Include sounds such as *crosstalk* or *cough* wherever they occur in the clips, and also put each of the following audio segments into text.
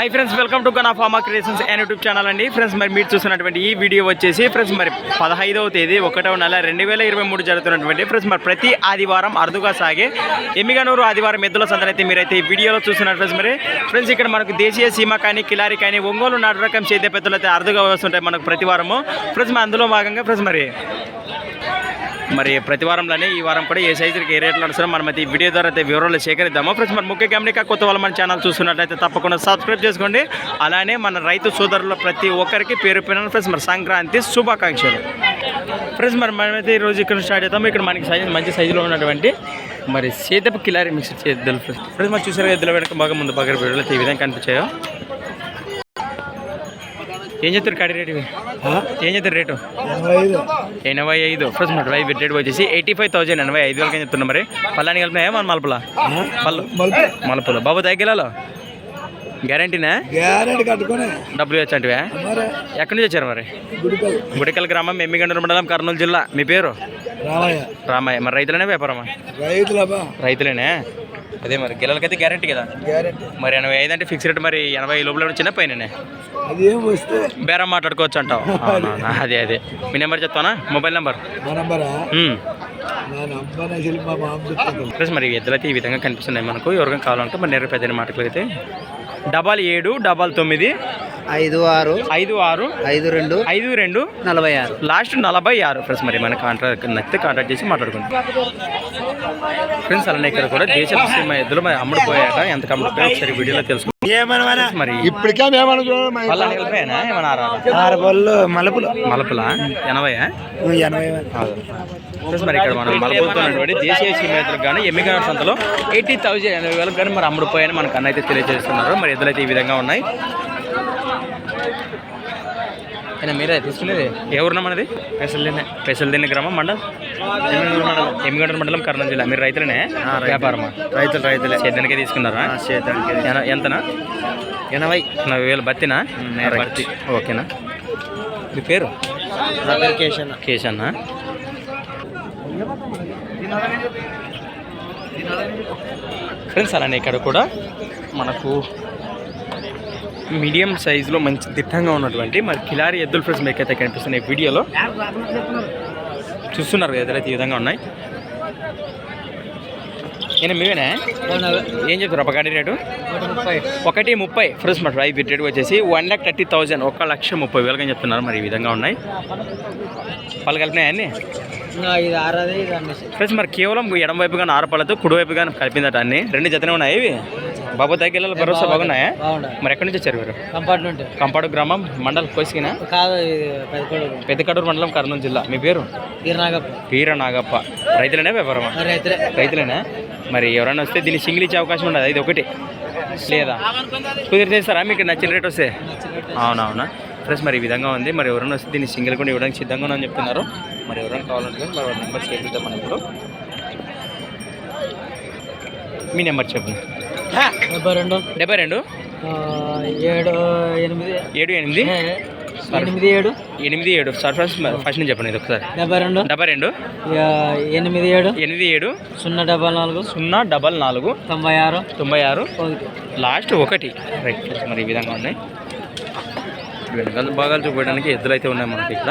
High friends welcome to Gana farm creations and YouTube channel అండి. Friends మరి మీరు చూసినటువంటి ఈ వీడియో వచ్చేసి ఫ్రెండ్స్ మరి పదహైదవ తేదీ ఒకటవ నెల రెండు వేల ఇరవై మూడు జరుగుతున్నటువంటి ఫ్రెండ్స్ మరి ప్రతి ఆదివారం అరుదుగా సాగే ఎమ్మిగనూరు ఆదివారం ఎద్దుల సందనైతే మీరైతే ఈ వీడియోలో చూస్తున్నారు ఫ్రెండ్స్ మరి. ఫ్రెండ్స్ ఇక్కడ మనకు దేశీయ సీమ కానీ కిలారి కానీ ఒంగోలు నాటు రకం చేతి పెద్దలు అయితే అరుదుగా వస్తుంటాయి మనకు ప్రతి వారము. ఫ్రెండ్స్ మరి అందులో భాగంగా ఫ్రెండ్స్ మరి మరి ప్రతి వారంలోనే ఈ వారం కూడా ఏ సైజుకి ఏ రేట్లు నడుస్తారో మనం అయితే ఈ వీడియో ద్వారా అయితే వివరాలు సేకరిద్దాము. ఫ్రెండ్స్ మన ముఖ్య గమనిక కొత్త వాళ్ళు మన ఛానల్ చూస్తున్నట్లయితే తప్పకుండా సబ్స్క్రైబ్ చేసుకోండి. అలానే మన రైతు సోదరుల ప్రతి ఒక్కరికి పేరు పేరు ఫ్రెండ్స్ మరి సంక్రాంతి శుభాకాంక్షలు. ఫ్రెండ్స్ మరి మనమైతే ఈరోజు ఇక్కడ స్టార్ట్ చేద్దాము. ఇక్కడ మనకి సైజు మంచి సైజులో ఉన్నటువంటి మరి సేదపు కిలారి మిక్స్ చేద్దలు ఫ్రెండ్స్ ఫ్రెండ్స్ మరి చూసారు ఎద్దుల వెనక బాగా ముందు బాగా వీడియోలో ఈ విధంగా కనిపించాయో. ఏం చెప్తారు కడి రేటు? ఏం చెప్తారు రేటు? ఎనభై ఐదు. ఫ్రెండ్స్ మరి వై రేట్ వచ్చేసి ఎయిటీ ఫైవ్ థౌసండ్ ఎనభై ఐదు వేలకి చెప్తున్నా మరి? పల్లాని కలిపినాయా మన మలపల? పళ్ళు మలపలు. బాబు దగ్గరలో గ్యారంటీనా? గ్యారెంటీ కట్టుకొని. డబ్బులు వచ్చంటివా మరి. ఎక్కడి నుంచి వచ్చారు మరి? గుడికల్. గ్రామం ఎమ్మిగండ్ర మండలం కర్నూలు జిల్లా. మీ పేరు? రామయ్య. రామయ్య. మరి రైతులనే వ్యాపారమా? రైతులేనే? అదే మరి గిల్లలకైతే గ్యారంటీ కదా? గ్యారెంటీ మరి ఎనభై ఐదు అంటే ఫిక్స్ రేట్ మరి ఎనభై లోపల వచ్చిన పైననే. అది ఏం వస్తే? బేరం మాట్లాడుకోవచ్చు అంటావు. *laughs* అదే. అదే మీ నెంబర్ చెప్తానా? మొబైల్ నెంబర్ ప్లస్ మరి ఎద్దులైతే ఈ విధంగా కనిపిస్తున్నాయి మనకు. ఎవరికైనా కావాలంటే మరి నేరు పెద్ద మాటలు అయితే డబల్ ఏడు డబల్ తొమ్మిది ఐదు ఆరు ఐదు ఆరు ఐదు రెండు ఐదు రెండు నలభై ఆరు లాస్ట్ నలభై ఆరు ఫ్రెండ్స్ మరి మన కాంట్రాక్ట్ నచ్చితే కాంటాక్ట్ చేసి మాట్లాడుకుంటాం ఫ్రెండ్స్ అలానే ఇక్కడ కూడా దేశ సీమ ఎద్దులు మరి అమ్ముడుపోయాట ఎంత అమ్ముడుపోయా ఒకసారి వీడియోలో తెలుసుకుంటాం ఏమన్నా మరి ఇప్పటికే ఆరా బళ్ళు మలుపులు. మలపులా? ఎనభై ఫ్రెండ్స్ మరి ఇక్కడ మనం మలబోతున్నటువంటి దేశీయ సీమేతలకు కానీ ఎమ్మిగా సంతలో ఎయిటీ థౌజండ్ ఎనభై వేలకు కానీ మరి అమ్ముడుపోయాయని మనకు అన్న అయితే తెలియజేస్తున్నారు. మరి ఎద్దులైతే ఈ విధంగా ఉన్నాయి. అయినా మీరే తీసుకునేది ఏ ఊరున్నా మనది? పెసల్దిన్నె. పెసల్దిన్నె గ్రామం మండలం? మండలం. ఎమ్మిగండ్ర మండలం కర్నూలు జిల్లా. మీరు రైతులనే? వ్యాపారమా? రైతులు రైతులే. సేద్యానికే తీసుకున్నారా? చేతానికి ఎన- ఎంతనా? ఎనభై. ఎనభై వేలు బత్తినా. బత్తి. ఓకేనా. మీ పేరు? కేషన్ కేశన్న. ఫ్రెండ్స్ అలానే ఇక్కడ కూడా మనకు మీడియం సైజులో మంచి దిట్టంగా ఉన్నటువంటి మరి కిలారి ఎద్దుల ఫ్రెండ్స్ మీకు అయితే కనిపిస్తున్నాయి వీడియోలో. చూస్తున్నారు కదా ఎదురైతే ఈ విధంగా ఉన్నాయి. నేను మీవేనా? ఏం చెప్తారు ఒక గాడి రేటు? ఒకటి ముప్పై ఫ్రెండ్స్ మరి రైట్ రేట్ వచ్చేసి వన్ ల్యాక్ థర్టీ థౌజండ్. ఒక లక్ష ముప్పై వేలుగా చెప్తున్నారు మరి ఈ విధంగా ఉన్నాయి. పళ్ళు కలిపినాయి అన్నీ? ఇది ఆరది ఇది అన్ని. ఫ్రెండ్స్ మరి కేవలం ఎడం వైపుగా ఆరుపళ్ళతో కుడి వైపుగా కలిపిందట అన్ని. రెండు జతనే ఉన్నాయి ఇవి? బాబు దగ్గర భరోసా బాగున్నాయా? మరి ఎక్కడి నుంచి వచ్చారు మీరు? కంపార్ట్మెంట్ కంపాడు గ్రామం మండల్ కోసికినా కాదు పెద్దకడూరు మండలం కర్నూలు జిల్లా. మీ పేరు? గిరినాగప్ప వీర నాగప్ప రైతులనే వ్యాపారమా? రైతులే. రైతులేనా? మరి ఎవరైనా వస్తే దీన్ని సింగిల్ ఇచ్చే అవకాశం ఉండదు? ఇది ఒకటి. లేదా? కుదిరితే ఇస్తారా? మీకు నచ్చిన రేట్ వస్తే? అవునవునా. ఫ్రెండ్స్ మరి ఈ విధంగా ఉంది. మరి ఎవరైనా వస్తే దీన్ని సింగిల్ కూడా ఇవ్వడానికి సిద్ధంగా ఉన్నారని చెప్తున్నారు. మరి ఎవరైనా కావాలంటే మరి వాళ్ళ నెంబర్ చేద్దాం మనం ఇప్పుడు మీ నెంబర్ చెప్పు డెబ్బై రెండు. డెబ్బై రెండు? ఏడు ఎనిమిది. ఏడు ఎనిమిది? ఎనిమిది ఏడు. ఎనిమిది ఏడు. సార్ మరి ఫస్ట్ నుంచి చెప్పండి ఇది ఒకసారి. డెబ్బై రెండు. డెబ్బై రెండు? ఎనిమిది ఏడు. ఎనిమిది ఏడు? సున్నా డెబ్బై నాలుగు. సున్నా డబల్ నాలుగు. తొంభై ఆరు. తొంభై ఆరు? లాస్ట్ ఒకటి. రైట్ మరి ఈ విధంగా ఉన్నాయి. వెనకాల భాగాలు చూపించడానికి ఎద్దులు అయితే ఉన్నాయి మనకి ఇక్కడ.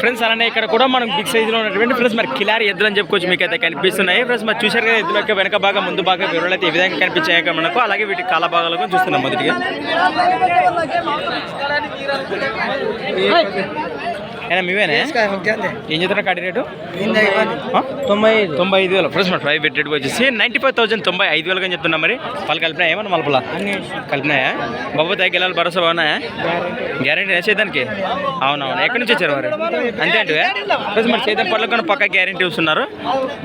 ఫ్రెండ్స్ అలానే ఇక్కడ కూడా మనం బిగ్ సైజులో ఉన్నటువంటి ఫ్రెండ్స్ మరి కిలారి ఎద్దులు అని చెప్పుకోవచ్చు మీకు అయితే కనిపిస్తున్నాయి ఫ్రెండ్స్ మరి చూశారు కదా ఎద్దుల యొక్క వెనక భాగం ముందు భాగం వివరాలు అయితే ఈ విధంగా కనిపించాయి మనకు. అలాగే వీటి కాల భాగాలకు చూస్తున్నాం మొదటిగా. అయినా మీవేనే? ఏం చెప్తున్నా కడి రేటు? తొంభై ఐదు. తొంభై ఐదు వేలు. ఫ్రెండ్స్ మరి ప్రైవేట్ రేట్ వచ్చేసి నైంటీ ఫైవ్ థౌసండ్ తొంభై ఐదు వేలుగా చెప్తున్నా మరి. వాళ్ళు కలిపినా ఏమన్నా మలపలా? కలిపినాయా? బాబు తగ్గిలాలి భరోసా బాగున్నాయా? గ్యారంటీ చేద్దానికి? అవునవును. ఎక్కడి నుంచి వచ్చారు మరి అంతే అంటే ఫ్రెండ్స్ మరి చేద్దాం పళ్ళకు కూడా పక్క గ్యారంటీ వస్తున్నారు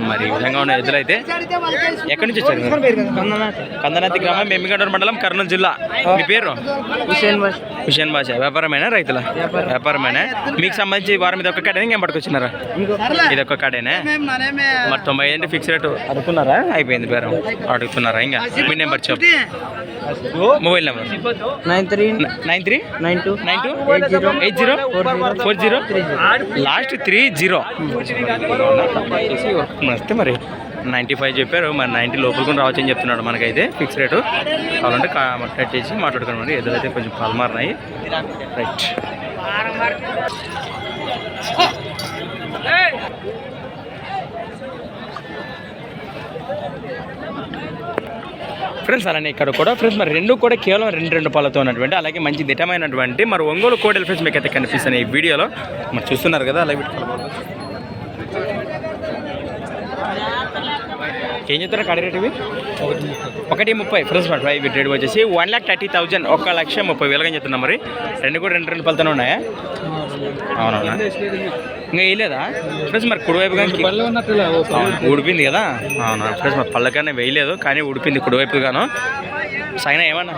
మరి ఈ విధంగా ఉన్న ఎద్దులైతే ఎక్కడి నుంచి వచ్చారు కందనాతి గ్రామం మెమ్మిగడ్డ మండలం కర్నూలు జిల్లా. మీ పేరు? హుషేన్ బాషా వ్యాపారమేనా రైతుల? వ్యాపారమేనా? మీకు సంబంధించి వారం మీద ఒక్క కాడేనా ఇంకేం పట్టుకొచ్చినారా? ఇది ఒక్క కాడేనా? మరి తొంభై అంటే ఫిక్స్ రేటు అడుగుతున్నారా? అయిపోయింది బేరం. అడుగుతున్నారా ఇంకా? మీ నెంబర్ చెప్పు. Mobile number. Nine three nine three? Nine two. Nine two? Eight zero? Eight zero? Four zero. Last three zero. వస్తే మరి. నైంటీ ఫైవ్ చెప్పారు. మరి నైంటీ లోపల కూడా రావచ్చు అని చెప్తున్నాడు మనకైతే ఫిక్స్ రేటు. కావాలంటే కట్ చేసి మాట్లాడుకున్నాం ఎదురైతే కొంచెం పలమారినాయి. రైట్. ఫ్రెండ్స్ అలానే ఇక్కడ కూడా. ఫ్రెండ్స్ మరి రెండు కూడా కేవలం రెండు రెండు పాలతో ఉన్నటువంటి అలాగే మంచి దిటమైనటువంటి మరి ఒంగోలు కోడెల ఫ్రెండ్స్ మీకు అయితే కనిపిస్తున్నాయి ఈ వీడియోలో. మరి చూస్తున్నారు కదా అలాగే ఏం చెప్తారు కడి రేట్ ఇవి? ఒకటి ముప్పై. ఫ్రెండ్స్ మరి ఫైవ్ రేట్ వచ్చేసి వన్ ల్యాక్ థర్టీ థౌజండ్ ఒక లక్ష ముప్పై వేలుగా చెప్తున్నా మరి. రెండు కూడా రెండు రెండు పళ్ళతోనే ఉన్నాయా? అవునవునా? ఇంకా వేయలేదా? ఫ్రెండ్స్ మరి కుడివైపు కానీ ఉడిపింది కదా? అవునా? ఫ్రెండ్స్ మరి పళ్ళకన్నా వేయలేదు కానీ ఉడిపింది కుడివైపు గాను. సాయినా ఏమన్నా?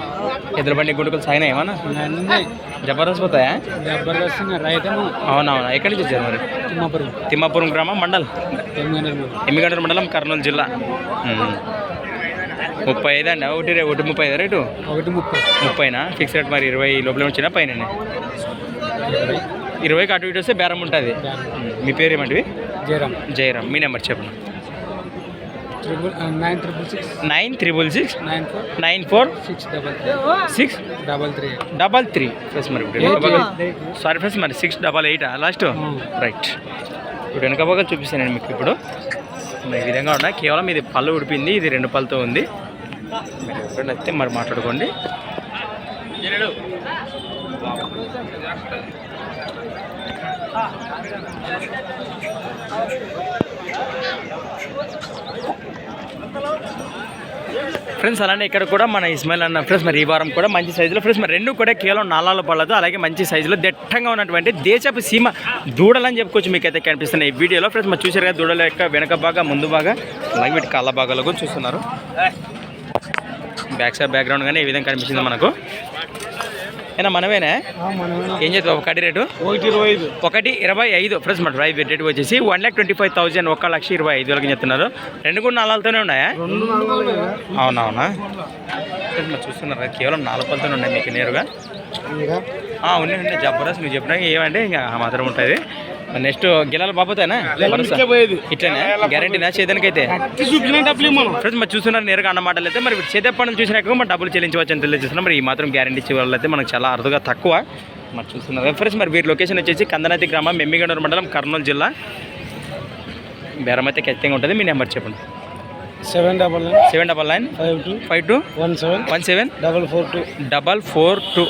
ఎదురు బండి గుండుకలు సాయినా ఏమన్నా? జబర్దస్త్ పోతాయా? అవునవునా? ఎక్కడి నుంచి వచ్చారు మరి? తిమ్మాపురం తిమ్మాపురం గ్రామం మండల్? ఎమ్మిగండ్ర మండలం కర్నూలు జిల్లా. ముప్పై ఐదు అండి? ఒకటి రే- ఒకటి ముప్పై ఐదు రేటు? ఒకటి ముప్పై. ముప్పైనా? ఫిక్స్ రేట్ మరి ఇరవై లోపల వచ్చినా పైన ఇరవైకి అటు ఇటు వస్తే బేరం ఉంటుంది. మీ పేరు ఏమంటివి? జయరామ్. జయరామ్. మీ నెంబర్ చెప్పండి. Nine triple six. Nine triple six nine four. Nine four six double three. Six double three. Double three. Plus మరి సారీ ఫ్రెండ్స్ మరి. Six double eight last right ఇప్పుడు వెనక భాగాలు చూపిస్తాను నేను మీకు ఇప్పుడు. ఈ విధంగా ఉన్నా కేవలం ఇది పళ్ళు ఉడిపింది. ఇది రెండు పళ్ళతో ఉంది. మరి ఎప్పుడైనా మరి మాట్లాడుకోండి. ఫ్రెండ్స్ అలానే ఇక్కడ కూడా మన ఇస్మాయిల్ అన్న ఫ్రెండ్స్ మరి ఈ వారం కూడా మంచి సైజులో ఫ్రెండ్స్ మరి రెండు కూడా కేవలం నాలాల పళ్ళతో అలాగే మంచి సైజులో దట్టంగా ఉన్నటువంటి దేశపు సీమ దూడలని చెప్పుకోవచ్చు మీకు అయితే కనిపిస్తున్నాయి ఈ వీడియోలో. ఫ్రెండ్స్ మరి చూసారు కదా దూడల యొక్క వెనక భాగం ముందు బాగా అలాగే వీటి కాళ్ళ భాగాలు కూడా చూస్తున్నారు. బ్యాక్ సైడ్ బ్యాక్గ్రౌండ్ కానీ ఈ విధంగా కనిపిస్తుంది మనకు. ఏనా మనమేనా? ఏం చేద్దాం ఒక కడి రేటు? ఒకటి ఇరవై ఐదు. ఒకటి ఇరవై ఐదు. ఫ్రెండ్స్ మన డ్రైవ్ రేట్ వచ్చేసి one lakh twenty five thousand ఒక లక్ష ఇరవై ఐదు వేలకి చెప్తున్నారు. రెండు కూడా నాలుగుతోనే ఉన్నాయా? అవునవునా మరి చూస్తున్నారు కేవలం నాలుగు పళ్ళతోనే ఉన్నాయి మీకు నేరుగా. ఉన్నాయి ఉన్నాయి. జబర్దస్త్ నువ్వు చెప్పినా ఏమంటే ఇంకా మాత్రం ఉంటుంది. నెక్స్ట్ గిలాల బాబోతేనా ఇట్లనే? గ్యారంటీనా చేదానికైతే ఫ్రెండ్స్ మరి చూస్తున్నారు నేరుగా అన్న మాటలు అయితే మరి చేతే పనులు చూసినాక మరి డబ్బులు చెల్లించవచ్చు అని తెలియజేస్తున్నారు. మరి ఈ మాత్రం గ్యారంటీ ఇచ్చే వాళ్ళు అయితే మనకు చాలా అరుదుగా తక్కువ. మరి చూస్తున్నారు. ఫ్రెండ్స్ మరి వీరి లొకేషన్ వచ్చేసి కందనాతి గ్రామం మెమ్మిగండూరు మండలం కర్నూలు జిల్లా. బేరం అయితే ఖచ్చితంగా ఉంటుంది. మీ నెంబర్ చెప్పండి. Seven double nine. Seven double nine. Five two. Five two. One seven. One seven. Double four two. Double four two.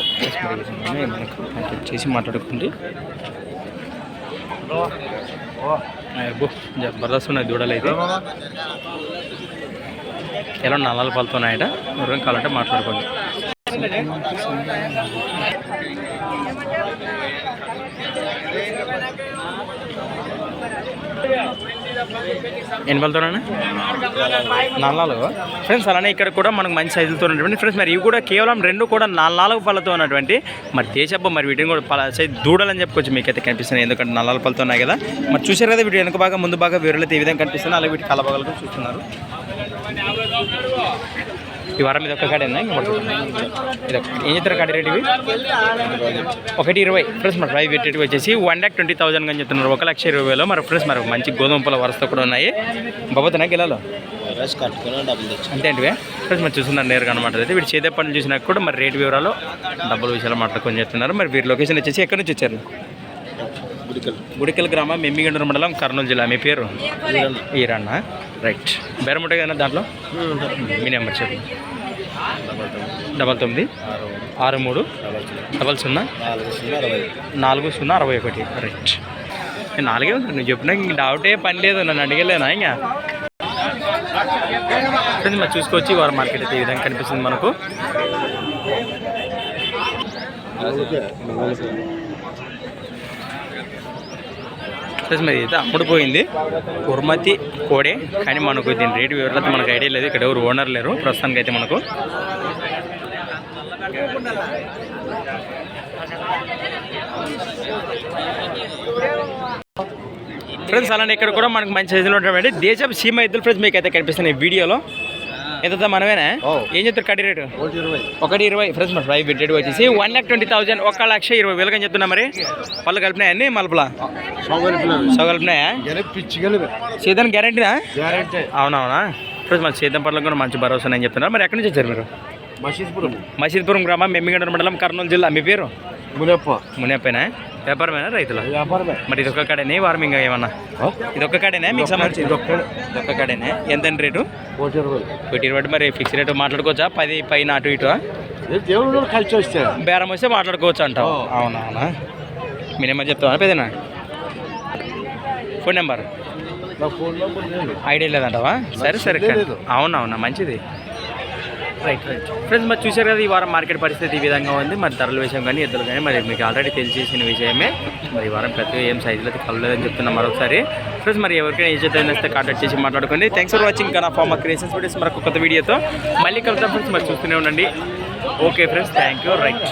చేసి మాట్లాడుకుంటే జబర్దస్త్ ఉన్నాయి దూడలు అయితే. ఎలా నల్లలు పలుతున్నాయట ఎవరైనా కావాలంటే మాట్లాడుకోండి. ఎన్ని పలుతున్నాయి నల్లాలు ఫ్రెండ్స్ అలానే ఇక్కడ కూడా మనకు మంచి సైజులతో ఉన్నటువంటి ఫ్రెండ్స్ మరి ఇవి కూడా కేవలం రెండు కూడా నాలుగు పళ్ళతో ఉన్నటువంటి మరి దేశబ్బ మరి వీటిని కూడా పల సైజ్ దూడలని చెప్పుకోవచ్చు మీకైతే కనిపిస్తున్నాయి. ఎందుకంటే నల్లాల పళ్ళతో ఉన్నాయి కదా. మరి చూశారు కదా వీటి వెనక బాగా ముందు బాగా వేరులైతే ఈ విధంగా కనిపిస్తున్నాయి. అలాగే వీటి కలబాగాలు చూస్తున్నారు. ఈ వారం ఇది ఒక్క ఒకటి ఉందా? ఇది ఏం చెప్తారు కాడి రేట్ ఇవి? ఒకటి ఇరవై. ఫ్రెండ్స్ మరి డ్రైవ్ రేట్ వచ్చేసి వన్ ల్యాక్ ట్వంటీ థౌసండ్ అని చెప్తున్నారు. ఒక లక్ష ఇరవై వేలు. మరి ఫ్రెండ్స్ మరి మంచి గోధుమ పొల వరుసతో కూడా ఉన్నాయి. బాబోతున్నా గిలాలో? అంతే అంటే ఫ్రెండ్స్ మరి చూస్తున్నారు నేరుగా అనమాట అయితే వీడు చేతే పనులు చూసినాక కూడా మరి రేటు వివరాలు డబ్బుల విషయాలు మాట్లాడుకొని చెప్తున్నారు. మరి వీరి లొకేషన్ వచ్చేసి ఎక్కడి నుంచి వచ్చారు? గుడికల్. గ్రామం మెమ్మిగండూరు మండలం కర్నూలు జిల్లా. మీ పేరు? ఈరన్న. రైట్. బేరం ఉంటుంది కదా దాంట్లో? మీ నెంబర్ చెప్పండి డబల్ తొమ్మిది. ఆరు మూడు. డబల్ సున్నా. నాలుగు సున్నా అరవై ఒకటి. రైట్. నేను నాలుగే ఉంది. నువ్వు చెప్పినా ఇంక డౌటే పని లేదు. నన్ను అడిగలేనా ఇంకా? మరి చూసుకోవచ్చు. వారం మార్కెట్ అయితే ఈ విధంగా కనిపిస్తుంది మనకు. ఫ్రెండ్స్ మరి అయితే అమ్ముడుపోయింది కుర్మతి కోడే. కానీ మనకు దీని రేటు వివరాలు మనకు ఐడియా లేదు. ఇక్కడ ఎవరు ఓనర్ లేరు. ప్రస్తుతానికి అయితే మనకు. ఫ్రెండ్స్ అలానే ఇక్కడ కూడా మనకు మంచి సైజులో ఉన్నటువంటి దేశం సీమ ఎద్దులు ఫ్రెండ్స్ మీకు అయితే కనిపిస్తున్నాయి వీడియోలో. ఎంత మనమేనా. ఏం చెప్తారు కడి రేటు? ఒకటి ఇరవై. ఫ్రెండ్స్ మన ప్రైస్ రేట్ వచ్చేసి వన్ ల్యాక్ ట్వంటీ థౌసండ్ ఒక లక్ష ఇరవై వేలుగా చెప్తున్నా మరి. పళ్ళు కలిపినాయా అన్ని మలుపులా? సో కలిపినాయా. సీజన్ గ్యారంటీనా? గ్యారెంటీ. అవునవునా? ఫ్రెండ్స్ మన సీతం పట్ల కూడా మంచి భరోసా అని చెప్తున్నారు. మరి ఎక్కడి నుంచి వచ్చారు మీరు? మసీద్పురం. మసీద్పురం గ్రామం మెమ్మిగండ మండలం కర్నూలు జిల్లా. మీ పేరు? మునప్ప. మునియప్పేనా వ్యాపారమేనా రైతుల? వ్యాపారమే. మరి ఇది ఒక్క కాడేనే వారం ఇంకా ఏమన్నా? ఇది ఒక్క కాడేనా మీకు సంబంధించి ఇది ఒక్క కాడేనే. ఎంత రేటు? ఒకటి ఇరవై. ఒకటి ఇరవై మరి ఫిక్స్ రేటు మాట్లాడుకోవచ్చా? పది పైన అటు ఇటు దేవుడు కలిసి వస్తే. బేరం వస్తే మాట్లాడుకోవచ్చు అంటావు. ఓ. అవునవునా మీ నెంబర్ చెప్తావా పెదనా ఫోన్ నెంబర్? ఐడియా లేదంటావా? సరే సరే. అవునవునా మంచిది. రైట్ రైట్ ఫ్రెండ్స్ మరి చూశారు కదా ఈ వారం మార్కెట్ పరిస్థితి ఈ విధంగా ఉంది. మరి ధరల విషయం కానీ ఎద్దులు కానీ మరి మీకు ఆల్రెడీ తెలిసేసిన విషయమే. మరి ఈ వారం ప్రతి ఏం సైజులో అయితే కలలేదని చెప్తున్నాం మరొకసారి. ఫ్రెండ్స్ మరి ఎవరికైనా ఏ చేత వస్తే కాంటాక్ట్ చేసి మాట్లాడుకోండి. Thanks for watching Kanna farm creations videos మరి కొత్త వీడియోతో మళ్ళీ కలుద్దాం ఫ్రెండ్స్ మరి చూస్తూనే ఉండండి. Okay friends thank you right